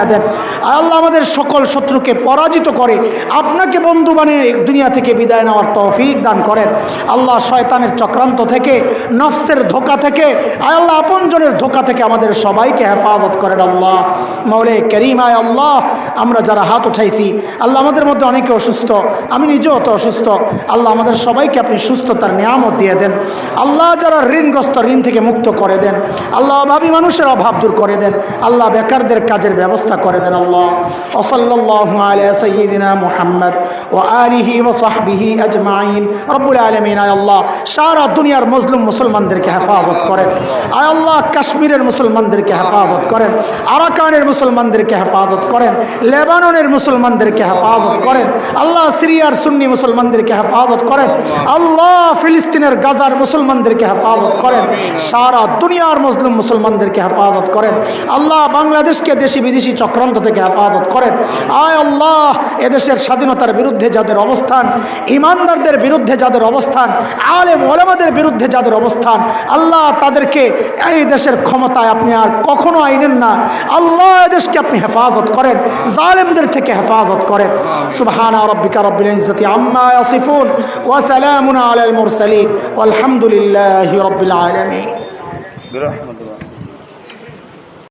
বানায় দেন। আল্লাহ আমাদের সকল শত্রুকে পরাজিত করে আপনাকে বন্ধু বানিয়ে দুনিয়া থেকে বিদায় নেওয়ার তৌফিক দান করেন। আল্লাহ শয়তানের চক্রান্ত থেকে, নফসের ধোকা থেকে আল্লাহ আপনজনের ধোকা থেকে আমাদের সবাইকে হেফাজত করেন আল্লাহ। মৌলে করিম, আয় আল্লাহ, আমরা যারা হাত উঠাইছি, আল্লাহ আমাদের মধ্যে অনেকে অসুস্থ, আমি নিজেও অত অসুস্থ, আল্লাহ আমাদের সবাইকে আপনি সুস্থতার নিয়ামত দিয়ে দেন। আল্লাহ যারা ঋণগ্রস্ত, ঋণ থেকে মুক্ত করে দেন, আল্লাহ অভাবী মানুষের অভাব দূর করে দেন, আল্লাহ বেকারদের কাজের ব্যবস্থা করে দেন আল্লাহ। ও আল্লাহ, সারা দুনিয়ার মজলুম মুসলমানদেরকে হেফাজত করেন। আয় আল্লাহ, কাশ্মীরের মুসলমানদেরকে হেফাজত করেন। আরাকানের মুসলমানদেরকে হেফাজত করেন। লেবাননের মুসলমানদেরকে হেফাজত করেন। আল্লাহ, সিরিয়ার সুন্নি মুসলমানদেরকে হেফাজত করেন। আল্লাহ, ফিলিস্তিনের গাজার মুসলমানদেরকে হেফাজত করেন। সারা দুনিয়ার মুসলিম মুসলমানদেরকে হেফাজত করেন। আল্লাহ, বাংলাদেশকে দেশি বিদেশি চক্রান্ত থেকে হেফাজত করেন আয় আল্লাহ এদেশের স্বাধীনতার বিরুদ্ধে যাদের অবস্থান ইমানদারদের বিরুদ্ধে যাদের অবস্থান আলেম ওলামাদের বিরুদ্ধে যাদের অবস্থান আল্লাহ তাদেরকে এই দেশের ক্ষমতায় আপনি আর কখনো আইনেন না আল্লাহ এদেশকে আপনি হেফাজত করেন জালেমদের থেকে হেফাজত করেন সুবহানা রব্বিকা রব্বিল ইজ্জতি আম্মা ইয়াসিফুন ওয়া সালামুন আলাল মুরসালিন ওয়ালহামদুলিল্লাহি রব্বিল আলামিন برحمة الله